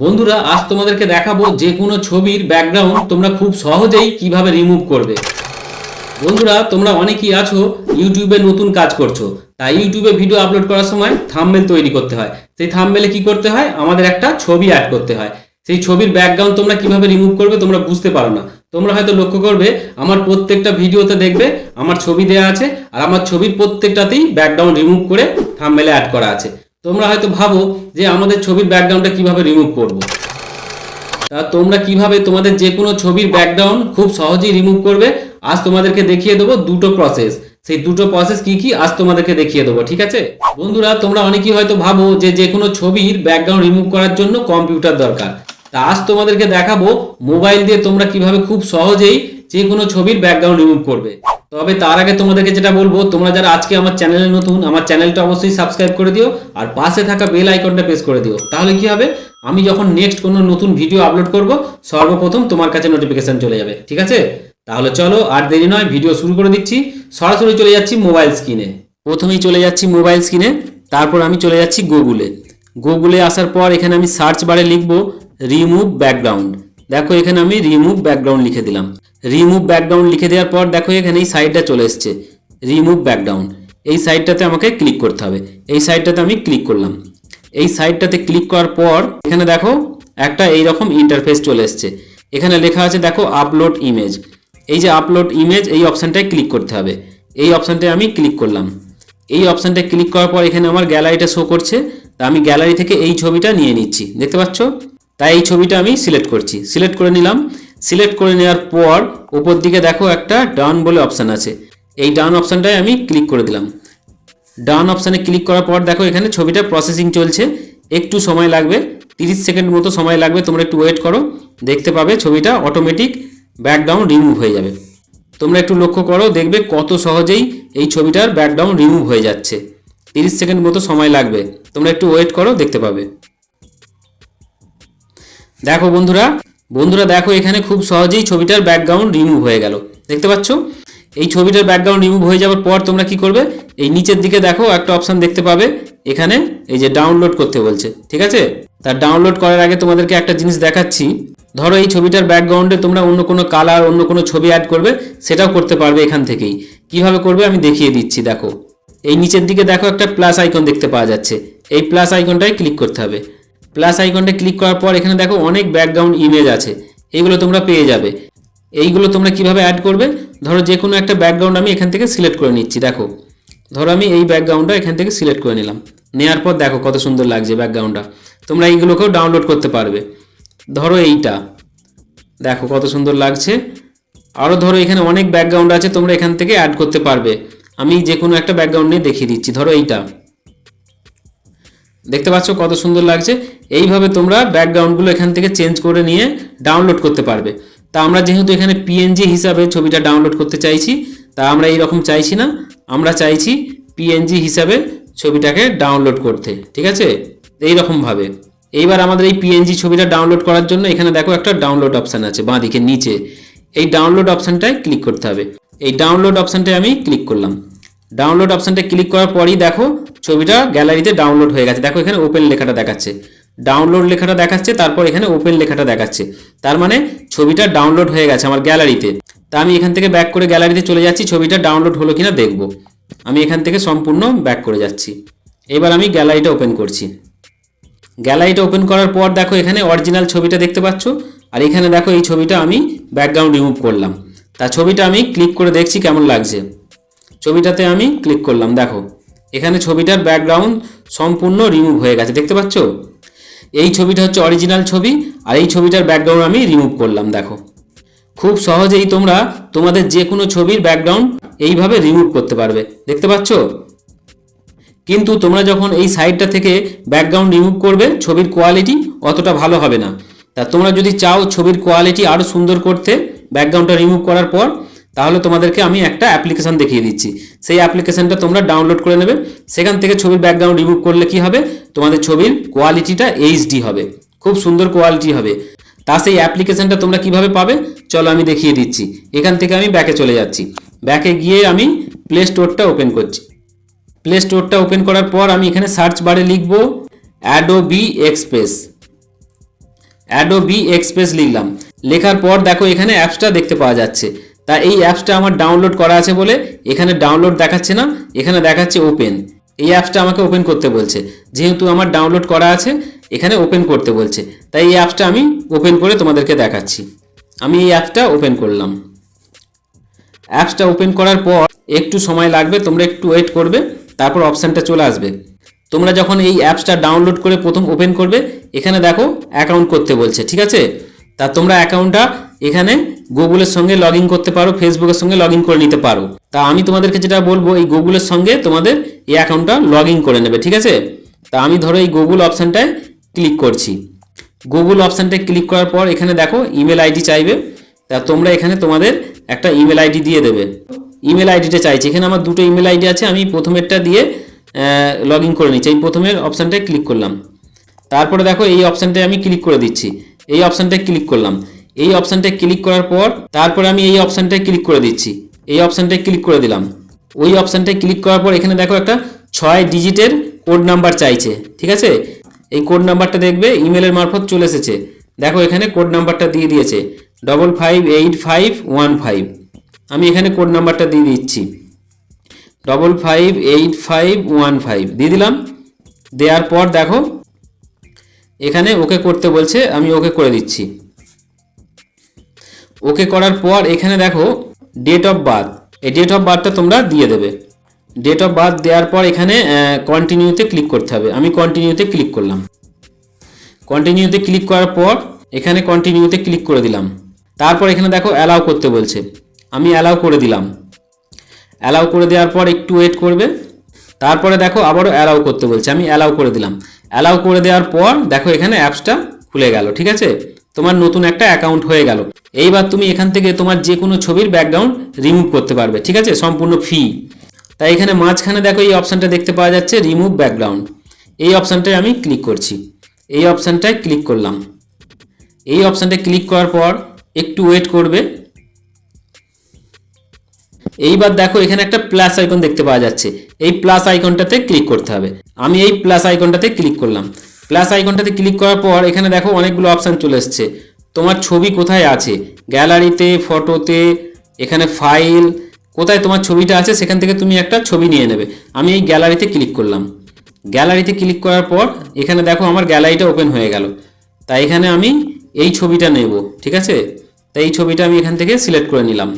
বন্ধুরা, আজ তোমাদেরকে দেখাবো যে কোনো ছবির ব্যাকগ্রাউন্ড তোমরা খুব সহজেই কীভাবে রিমুভ করবে। বন্ধুরা, তোমরা অনেকেই আছো ইউটিউবে নতুন কাজ করছ। তাই ইউটিউবে ভিডিও আপলোড করার সময় থাম্বনেল তৈরি করতে হয়। সেই থাম্বনেলে কি করতে হয়? আমাদের একটা ছবি অ্যাড করতে হয়। সেই ছবির ব্যাকগ্রাউন্ড তোমরা কীভাবে রিমুভ করবে তোমরা বুঝতে পারো না। তোমরা হয়তো লক্ষ্য করবে, আমার প্রত্যেকটা ভিডিওতে দেখবে, আমার ছবি দেওয়া আছে, আর আমার ছবির প্রত্যেকটাতেই ব্যাকগ্রাউন্ড রিমুভ করে থাম্বনেলে অ্যাড করা আছে। তোমরা হয়তো ভাবো যে আমাদের ছবির ব্যাকগ্রাউন্ডটা কীভাবে রিমুভ করব। তা তোমরা কীভাবে তোমাদের যে কোনো ছবির ব্যাকগ্রাউন্ড খুব সহজেই রিমুভ করবে? আজ তোমাদেরকে দেখিয়ে দেবো দুটো প্রসেস সেই দুটো প্রসেস কি কি? আজ তোমাদেরকে দেখিয়ে দেবো, ঠিক আছে? বন্ধুরা, তোমরা অনেকেই হয়তো ভাবো যে যে কোনো ছবির ব্যাকগ্রাউন্ড রিমুভ করার জন্য কম্পিউটার দরকার। তা আজ তোমাদেরকে দেখাবো মোবাইল দিয়ে তোমরা কীভাবে খুব সহজেই যে কোনো ছবির ব্যাকগ্রাউন্ড রিমুভ করবে। তবে তার আগে তোমাদেরকে যেটা বলব, তোমরা যারা আজকে আমার চ্যানেলে নতুন, আমার চ্যানেলটা অবশ্যই সাবস্ক্রাইব করে দিও আর পাশে থাকা বেল আইকনটা প্রেস করে দিও। তাহলে কি হবে? আমি যখন নেক্সট কোনো নতুন ভিডিও আপলোড করব, সর্বপ্রথম তোমার কাছে নোটিফিকেশন চলে যাবে। ঠিক আছে? তাহলে চলো, আর দেরি নয় ভিডিও শুরু করে দিচ্ছি। সরাসরি চলে যাচ্ছি মোবাইল স্ক্রিনে প্রথমেই চলে যাচ্ছি মোবাইল স্ক্রিনে তারপর আমি চলে যাচ্ছি গুগলে গুগলে আসার পর এখানে আমি সার্চ বারে লিখব রিমুভ ব্যাকগ্রাউন্ড দেখো, এখানে আমি রিমুভ ব্যাকগ্রাউন্ড লিখে দিলাম। রিমুভ ব্যাকগ্রাউন্ড লিখে দেওয়ার পর দেখো এখানে এই সাইডটা চলে এসছে। রিমুভ ব্যাকগ্রাউন্ড এই সাইডটাতে আমাকে ক্লিক করতে হবে। এই সাইডটাতে আমি ক্লিক করলাম। এই সাইডটাতে ক্লিক করার পর এখানে দেখো একটা এই রকম ইন্টারফেস চলে এসছে। এখানে লেখা আছে দেখো আপলোড ইমেজ এই যে আপলোড ইমেজ এই অপশানটায় ক্লিক করতে হবে। এই অপশানটায় আমি ক্লিক করলাম। এই অপশানটায় ক্লিক করার পর এখানে আমার গ্যালারিটা শো করছে। তা আমি গ্যালারি থেকে এই ছবিটা নিয়ে নিচ্ছি। দেখতে পাচ্ছ? তাই এই ছবিটা আমি সিলেক্ট করছি। সিলেক্ট করে নিলাম। সিলেক্ট করে নেওয়ার পর উপর দিকে দেখো একটা ডান বলে অপশান আছে। এই ডান অপশানটায় আমি ক্লিক করে দিলাম। ডান অপশানে ক্লিক করার পর দেখো এখানে ছবিটা প্রসেসিং চলছে। একটু সময় লাগবে, তিরিশ সেকেন্ড মতো সময় লাগবে, তোমরা একটু ওয়েট করো। দেখতে পাবে ছবিটা অটোমেটিক ব্যাকগ্রাউন্ড রিমুভ হয়ে যাবে। তোমরা একটু লক্ষ্য করো, দেখবে কত সহজেই এই ছবিটার ব্যাকগ্রাউন্ড রিমুভ হয়ে যাচ্ছে। তিরিশ সেকেন্ড মতো সময় লাগবে, তোমরা একটু ওয়েট করো, দেখতে পাবে। দেখো বন্ধুরা বন্ধুরা দেখো, এখানে খুব সহজেই ছবিটার ব্যাকগ্রাউন্ড রিমুভ হয়ে গেল। দেখতে পাচ্ছ? এই ছবিটার ব্যাকগ্রাউন্ড রিমুভ হয়ে যাওয়ার পর তোমরা কি করবে? এই নিচের দিকে দেখো, একটা অপশান দেখতে পাবে। এখানে এই যে ডাউনলোড করতে বলছে, ঠিক আছে? তার ডাউনলোড করার আগে তোমাদেরকে একটা জিনিস দেখাচ্ছি। ধরো, এই ছবিটার ব্যাকগ্রাউন্ডে তোমরা অন্য কোনো কালার অন্য কোনো ছবি অ্যাড করবে, সেটাও করতে পারবে এখান থেকেই। কীভাবে করবে আমি দেখিয়ে দিচ্ছি, দেখো। এই নিচের দিকে দেখো, একটা প্লাস আইকন দেখতে পাওয়া যাচ্ছে। এই প্লাস আইকনটায় ক্লিক করতে হবে। প্লাস আইকনটা ক্লিক করার পর এখানে দেখো অনেক ব্যাকগ্রাউন্ড ইমেজ আছে। এইগুলো তোমরা পেয়ে যাবে। এইগুলো তোমরা কীভাবে অ্যাড করবে? ধরো যে কোনো একটা ব্যাকগ্রাউন্ড আমি এখান থেকে সিলেক্ট করে নিচ্ছি, দেখো। ধরো আমি এই ব্যাকগ্রাউন্ডটা এখান থেকে সিলেক্ট করে নিলাম। নেওয়ার পর দেখো কত সুন্দর লাগছে ব্যাকগ্রাউন্ডটা তোমরা এইগুলোকেও ডাউনলোড করতে পারবে। ধরো এইটা। দেখো কত সুন্দর লাগছে। আরও ধরো এখানে অনেক ব্যাকগ্রাউন্ড আছে, তোমরা এখান থেকে অ্যাড করতে পারবে। আমি যে কোনো একটা ব্যাকগ্রাউন্ড নিয়ে দেখিয়ে দিচ্ছি। ধরো এইটা। দেখতে পাচ্ছ কত সুন্দর লাগছে। এইভাবে তোমরা ব্যাকগ্রাউন্ডগুলো এখান থেকে চেঞ্জ করে নিয়ে ডাউনলোড করতে পারবে। তা আমরা যেহেতু এখানে পিএনজি হিসাবে ছবিটা ডাউনলোড করতে চাইছি, তা আমরা এইরকম চাইছি না। আমরা চাইছি পিএনজি হিসাবে ছবিটাকে ডাউনলোড করতে, ঠিক আছে? এইরকমভাবে এইবার আমাদের এই পিএনজি ছবিটা ডাউনলোড করার জন্য এখানে দেখো একটা ডাউনলোড অপশান আছে বাঁ দিকে নিচে। এই ডাউনলোড অপশানটায় ক্লিক করতে হবে। এই ডাউনলোড অপশানটায় আমি ক্লিক করলাম। ডাউনলোড অপশানটা ক্লিক করার পরই দেখো ছবিটা গ্যালারিতে ডাউনলোড হয়ে গেছে। দেখো এখানে ওপেন লেখাটা দেখাচ্ছে। ডাউনলোড লেখাটা দেখাচ্ছে, তারপর এখানে ওপেন লেখাটা দেখাচ্ছে। তার মানে ছবিটা ডাউনলোড হয়ে গেছে আমার গ্যালারিতে তা আমি এখান থেকে ব্যাক করে গ্যালারিতে চলে যাচ্ছি, ছবিটা ডাউনলোড হলো কিনা দেখব। আমি এখান থেকে সম্পূর্ণ ব্যাক করে যাচ্ছি। এবার আমি গ্যালারিটা ওপেন করছি। গ্যালারিটা ওপেন করার পর দেখো এখানে অরিজিনাল ছবিটা দেখতে পাচ্ছ, আর এখানে দেখো এই ছবিটা আমি ব্যাকগ্রাউন্ড রিমুভ করলাম। তা ছবিটা আমি ক্লিক করে দেখছি কেমন লাগছে। ছবিটাতে আমি ক্লিক করলাম, দেখো। এখানে ছবিটার ব্যাকগ্রাউন্ড সম্পূর্ণ রিমুভ হয়ে গেছে, দেখতে পাচ্ছ? এই ছবিটা হচ্ছে অরিজিনাল ছবি, আর এই ছবিটার ব্যাকগ্রাউন্ড আমি রিমুভ করলাম, দেখো। খুব সহজেই তোমরা তোমাদের যে কোনো ছবির ব্যাকগ্রাউন্ড এইভাবে রিমুভ করতে পারবে, দেখতে পাচ্ছ? কিন্তু তোমরা যখন এই সাইডটা থেকে ব্যাকগ্রাউন্ড রিমুভ করবে, ছবির কোয়ালিটি অতটা ভালো হবে না। তা তোমরা যদি চাও ছবির কোয়ালিটি আরও সুন্দর করতে ব্যাকগ্রাউন্ডটা রিমুভ করার পর তাহলে তোমাদেরকে আমি একটা অ্যাপ্লিকেশন দেখিয়ে দিচ্ছি। সেই অ্যাপ্লিকেশনটা তোমরা ডাউনলোড করে নেবে। সেখান থেকে ছবির ব্যাকগ্রাউন্ড রিমুভ করলে কি হবে? তোমাদের ছবির কোয়ালিটিটা এইচডি হবে। খুব সুন্দর কোয়ালিটি হবে। তা সেই অ্যাপ্লিকেশনটা তোমরা কীভাবে পাবে? চলো আমি দেখিয়ে দিচ্ছি। এখান থেকে আমি ব্যাকে চলে যাচ্ছি। ব্যাকে গিয়ে আমি প্লে স্টোরটা ওপেন করছি। প্লে স্টোরটা ওপেন করার পর আমি এখানে সার্চ বারে লিখব অ্যাডোবি এক্সপ্রেস অ্যাডোবি এক্সপ্রেস লিখলাম। লেখার পর দেখো এখানে অ্যাপসটা দেখতে পাওয়া যাচ্ছে। তা এই অ্যাপসটা আমার ডাউনলোড করা আছে বলে এখানে ডাউনলোড দেখাচ্ছে না, এখানে দেখাচ্ছে ওপেন এই অ্যাপসটা আমাকে ওপেন করতে বলছে। যেহেতু আমার ডাউনলোড করা আছে, এখানে ওপেন করতে বলছে। তাই এই অ্যাপসটা আমি ওপেন করে তোমাদেরকে দেখাচ্ছি। আমি এই অ্যাপসটা ওপেন করলাম। অ্যাপসটা ওপেন করার পর একটু সময় লাগবে, তোমরা একটু ওয়েট করবে, তারপর অপশানটা চলে আসবে। তোমরা যখন এই অ্যাপসটা ডাউনলোড করে প্রথম ওপেন করবে, এখানে দেখো অ্যাকাউন্ট করতে বলছে, ঠিক আছে? তা তোমরা অ্যাকাউন্টটা এখানে গুগলের সঙ্গে লগ করতে পারো ফেসবুকের সঙ্গে লগ করে নিতে পারো। তা আমি তোমাদেরকে যেটা বলব, এই গুগলের সঙ্গে তোমাদের এই অ্যাকাউন্টটা লগ করে নেবে, ঠিক আছে? তা আমি ধরো এই গুগল অপশানটায় ক্লিক করছি। গুগল অপশানটায় ক্লিক করার পর এখানে দেখো ইমেল আইডি চাইবে। তা তোমরা এখানে তোমাদের একটা ইমেল আইডি দিয়ে দেবে। ইমেল আইডিটা চাইছে। এখানে আমার দুটো ইমেল আইডি আছে, আমি প্রথমেরটা দিয়ে লগ করে নিচ্ছি। এই প্রথমের অপশানটায় ক্লিক করলাম। তারপরে দেখো এই অপশানটায় আমি ক্লিক করে দিচ্ছি। এই অপশানটায় ক্লিক করলাম। এই অপশানটায় ক্লিক করার পর তারপরে আমি এই অপশানটায় ক্লিক করে দিচ্ছি। এই অপশানটায় ক্লিক করে দিলাম। ওই অপশানটায় ক্লিক করার পর এখানে দেখো একটা ছয় ডিজিটের কোড নাম্বার চাইছে, ঠিক আছে? এই কোড নাম্বারটা দেখবে, ইমেলের মারফত চলে এসেছে। দেখো এখানে কোড নাম্বারটা দিয়ে দিয়েছে double five eight five one five আমি এখানে কোড নাম্বারটা দিয়ে দিচ্ছি। Double five eight five one five দিয়ে দিলাম। দেওয়ার পর দেখো, এখানে ওকে করতে বলছে, আমি ওকে করে দিচ্ছি। ওকে করার পর এখানে দেখো ডেট অফ বার্থ এই ডেট অফ বার্থটা তোমরা দিয়ে দেবে। ডেট অফ বার্থ দেওয়ার পর এখানে কন্টিনিউতে ক্লিক করতে হবে। আমি কন্টিনিউতে ক্লিক করলাম। কন্টিনিউতে ক্লিক করার পর এখানে কন্টিনিউতে ক্লিক করে দিলাম। তারপর এখানে দেখো অ্যালাউ করতে বলছে। আমি অ্যালাউ করে দিলাম। অ্যালাউ করে দেওয়ার পর একটু ওয়েট করবে। তারপরে দেখো, আবারও অ্যালাউ করতে বলছে। আমি অ্যালাউ করে দিলাম। অ্যালাউ করে দেওয়ার পর দেখো, এখানে অ্যাপসটা খুলে গেল, ঠিক আছে? তোমার নতুন একটা অ্যাকাউন্ট হয়ে গেল। এইবার তুমি এখান থেকে তোমার যে কোনো ছবির ব্যাকগ্রাউন্ড রিমুভ করতে পারবে, ঠিক আছে? সম্পূর্ণ ফ্রি তাই এখানে মাঝখানে দেখো এই অপশানটা দেখতে পাওয়া যাচ্ছে রিমুভ ব্যাকগ্রাউন্ড এই অপশানটায় আমি ক্লিক করছি। এই অপশানটায় ক্লিক করলাম। এই অপশানটায় ক্লিক করার পর একটু ওয়েট করবে। এইবার দেখো এখানে একটা প্লাস আইকন দেখতে পাওয়া যাচ্ছে। এই প্লাস আইকনটাতে ক্লিক করতে হবে। আমি এই প্লাস আইকনটাতে ক্লিক করলাম। প্লাস আইকনটাতে ক্লিক করার পর এখানে দেখো অনেকগুলো অপশান চলে এসছে। তোমার ছবি কোথায় আছে? গ্যালারিতে ফটোতে এখানে ফাইল কোথায় তোমার ছবিটা আছে সেখান থেকে তুমি একটা ছবি নিয়ে নেবে। আমি এই গ্যালারিতে ক্লিক করলাম। গ্যালারিতে ক্লিক করার পর এখানে দেখো আমার গ্যালারিটা ওপেন হয়ে গেল। তাই এখানে আমি এই ছবিটা নেব, ঠিক আছে? তাই এই ছবিটা আমি এখান থেকে সিলেক্ট করে নিলাম।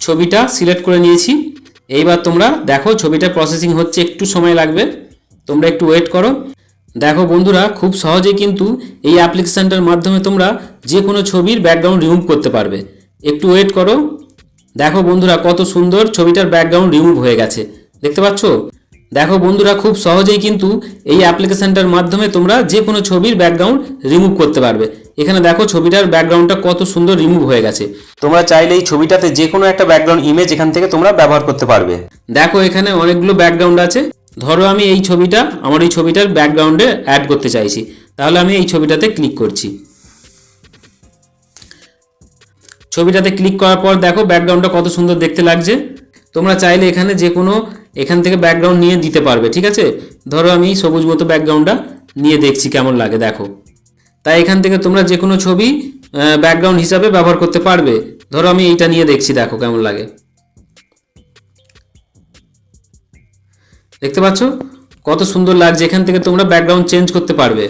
ছবিটা সিলেক্ট করে নিয়েছি। এইবার তোমরা দেখো ছবিটা প্রসেসিং হচ্ছে, একটু সময় লাগবে। তোমরা একটু ওয়েট করো। দেখো বন্ধুরা, খুব সহজেই কিন্তু এই অ্যাপ্লিকেশানটার মাধ্যমে তোমরা যে কোনো ছবির ব্যাকগ্রাউন্ড রিমুভ করতে পারবে। একটু ওয়েট করো। দেখো বন্ধুরা, কত সুন্দর ছবিটার ব্যাকগ্রাউন্ড রিমুভ হয়ে গেছে। দেখতে পাচ্ছ? দেখো বন্ধুরা, খুব সহজেই কিন্তু এই অ্যাপ্লিকেশানটার মাধ্যমে তোমরা যে কোনো ছবির ব্যাকগ্রাউন্ড রিমুভ করতে পারবে। এখানে দেখো ছবিটার ব্যাকগ্রাউন্ডটা কত সুন্দর রিমুভ হয়ে গেছে। তোমরা চাইলে এই ছবিটাতে যে কোনো একটা ব্যাকগ্রাউন্ড ইমেজ এখান থেকে তোমরা ব্যবহার করতে পারবে। দেখো এখানে অনেকগুলো ব্যাকগ্রাউন্ড আছে। ধরো আমি এই ছবিটা, আমার এই ছবিটার ব্যাকগ্রাউন্ডে অ্যাড করতে চাইছি। তাহলে আমি এই ছবিটাতে ক্লিক করছি। ছবিটাতে ক্লিক করার পর দেখো ব্যাকগ্রাউন্ডটা কত সুন্দর দেখতে লাগছে। তোমরা চাইলে এখানে যে কোনো এখান থেকে ব্যাকগ্রাউন্ড নিয়ে দিতে পারবে, ঠিক আছে? ধরো আমি সবুজ মতো ব্যাকগ্রাউন্ডটা নিয়ে দেখছি কেমন লাগে, দেখো। তাই এখান থেকে তোমরা যে কোনো ছবি ব্যাকগ্রাউন্ড হিসাবে ব্যবহার করতে পারবে। ধরো আমি এইটা নিয়ে দেখছি, দেখো কেমন লাগে। দেখতে পাচ্ছ? কত সুন্দর লাগছে। এখান থেকে তোমরা ব্যাকগ্রাউন্ড চেঞ্জ করতে পারবে।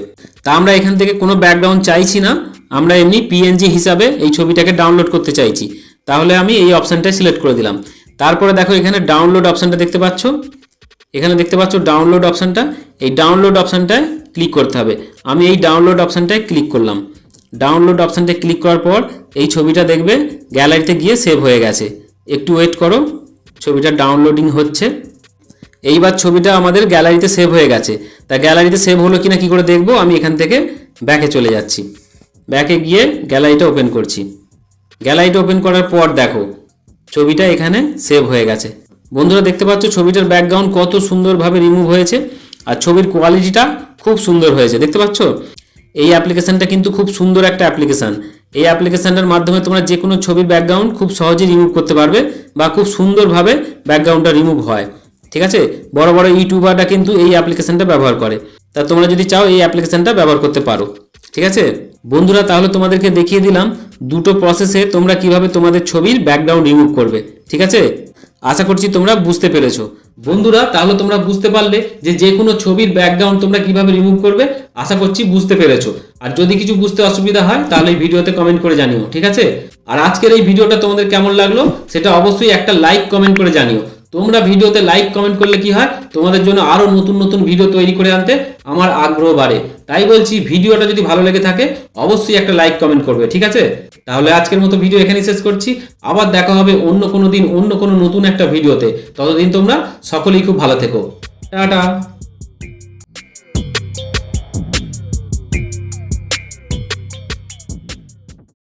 তা আমরা এখান থেকে কোনো ব্যাকগ্রাউন্ড চাইছি না। আমরা এমনি পিএনজি হিসাবে এই ছবিটাকে ডাউনলোড করতে চাইছি। তাহলে আমি এই অপশানটাই সিলেক্ট করে দিলাম। তারপরে দেখো এখানে ডাউনলোড অপশানটা দেখতে পাচ্ছ? এখানে দেখতে পাচ্ছ ডাউনলোড অপশানটা এই ডাউনলোড অপশানটায় ক্লিক করতে হবে। আমি এই ডাউনলোড অপশানটায় ক্লিক করলাম। ডাউনলোড অপশানটায় ক্লিক করার পর এই ছবিটা দেখবে গ্যালারিতে গিয়ে সেভ হয়ে গেছে। একটু ওয়েট করো। ছবিটা ডাউনলোডিং হচ্ছে। এইবার ছবিটা আমাদের গ্যালারিতে সেভ হয়ে গেছে। তা গ্যালারিতে সেভ হলো কিনা কি করে দেখব? আমি এখান থেকে ব্যাকে চলে যাচ্ছি। ব্যাকে গিয়ে গ্যালারিটা ওপেন করছি। গ্যালারিটা ওপেন করার পর দেখো, ছবিটা এখানে সেভ হয়ে গেছে। বন্ধুরা, দেখতে পাচ্ছ ছবিটার ব্যাকগ্রাউন্ড কত সুন্দরভাবে রিমুভ হয়েছে আর ছবির কোয়ালিটিটা খুব সুন্দর হয়েছে। দেখতে পাচ্ছ? এই অ্যাপ্লিকেশানটা কিন্তু খুব সুন্দর একটা অ্যাপ্লিকেশান এই অ্যাপ্লিকেশানটার মাধ্যমে তোমরা যে কোনো ছবির ব্যাকগ্রাউন্ড খুব সহজেই রিমুভ করতে পারবে বা খুব সুন্দরভাবে ব্যাকগ্রাউন্ডটা রিমুভ হয়। ঠিক আছে? বড় বড় ইউটিউবাররা কিন্তু এই অ্যাপ্লিকেশনটা ব্যবহার করে। তা তোমরা যদি চাও এই অ্যাপ্লিকেশনটা ব্যবহার করতে পারো। ঠিক আছে? বন্ধুরা, তাহলে তোমাদেরকে দেখিয়ে দিলাম দুটো প্রসেসে তোমরা কীভাবে তোমাদের ছবির ব্যাকগ্রাউন্ড রিমুভ করবে। ঠিক আছে? আশা করছি তোমরা বুঝতে পেরেছ। বন্ধুরা, তাহলে তোমরা বুঝতে পারলে যে যে কোনো ছবির ব্যাকগ্রাউন্ড তোমরা কীভাবে রিমুভ করবে, আশা করছি বুঝতে পেরেছ। আর যদি কিছু বুঝতে অসুবিধা হয়, তাহলে এই ভিডিওতে কমেন্ট করে জানিও। ঠিক আছে? আর আজকের এই ভিডিওটা তোমাদের কেমন লাগল, সেটা অবশ্যই একটা লাইক কমেন্ট করে জানিও। তোমরা ভিডিওতে লাইক কমেন্ট করলে কি হয়? তোমাদের জন্য আরও নতুন নতুন ভিডিও তৈরি করে আনতে আমার আগ্রহ বাড়ে। তাই বলছি, ভিডিওটা যদি ভালো লেগে থাকে, অবশ্যই একটা লাইক কমেন্ট করবে, ঠিক আছে? তাহলে আজকের মতো ভিডিও এখানেই শেষ করছি। আবার দেখা হবে অন্য কোনো দিন, অন্য কোনো নতুন একটা ভিডিওতে ততদিন তোমরা সকলেই খুব ভালো থেকো। টাটা!